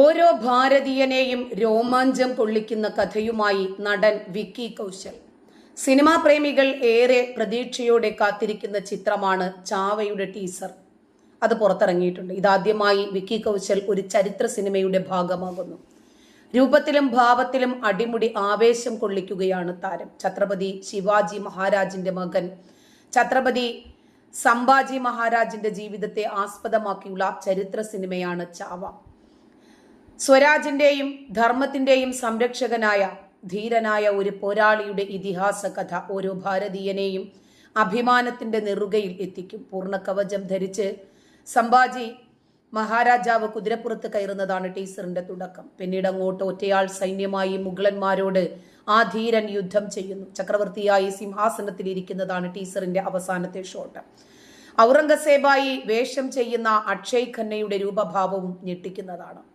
ഓരോ ഭാരതീയനെയും രോമാഞ്ചം കൊള്ളിക്കുന്ന കഥയുമായി നടൻ വിക്കി കൗശൽ. സിനിമാ പ്രേമികൾ ഏറെ പ്രതീക്ഷയോടെ കാത്തിരിക്കുന്ന ചിത്രമാണ് ചാവയുടെ ടീസർ. അത് പുറത്തിറങ്ങിയിട്ടുണ്ട്. ഇതാദ്യമായി വിക്കി കൗശൽ ഒരു ചരിത്ര സിനിമയുടെ ഭാഗമാകുന്നു. രൂപത്തിലും ഭാവത്തിലും അടിമുടി ആവേശം കൊള്ളിക്കുകയാണ് താരം. ഛത്രപതി ശിവാജി മഹാരാജിന്റെ മകൻ ഛത്രപതി സംഭാജി മഹാരാജിന്റെ ജീവിതത്തെ ആസ്പദമാക്കിയുള്ള ചരിത്ര സിനിമയാണ് ചാവ. സ്വരാജിന്റെയും ധർമ്മത്തിന്റെയും സംരക്ഷകനായ ധീരനായ ഒരു പോരാളിയുടെ ഇതിഹാസ കഥ ഓരോ ഭാരതീയനെയും അഭിമാനത്തിന്റെ നെറുകയിൽ എത്തിക്കും. പൂർണ കവചം ധരിച്ച് സംഭാജി മഹാരാജാവ് കുതിരപ്പുറത്ത് കയറുന്നതാണ് ടീസറിന്റെ തുടക്കം. പിന്നീട് അങ്ങോട്ട് ഒറ്റയാൾ സൈന്യമായി മുഗളന്മാരോട് ആ ധീരൻ യുദ്ധം ചെയ്യുന്നു. ചക്രവർത്തിയായി സിംഹാസനത്തിൽ ഇരിക്കുന്നതാണ് ടീസറിന്റെ അവസാനത്തെ ഷോട്ട്. ഔറംഗസേബായി വേഷം ചെയ്യുന്ന അക്ഷയ് ഖന്നയുടെ രൂപഭാവവും ഞെട്ടിക്കുന്നതാണ്.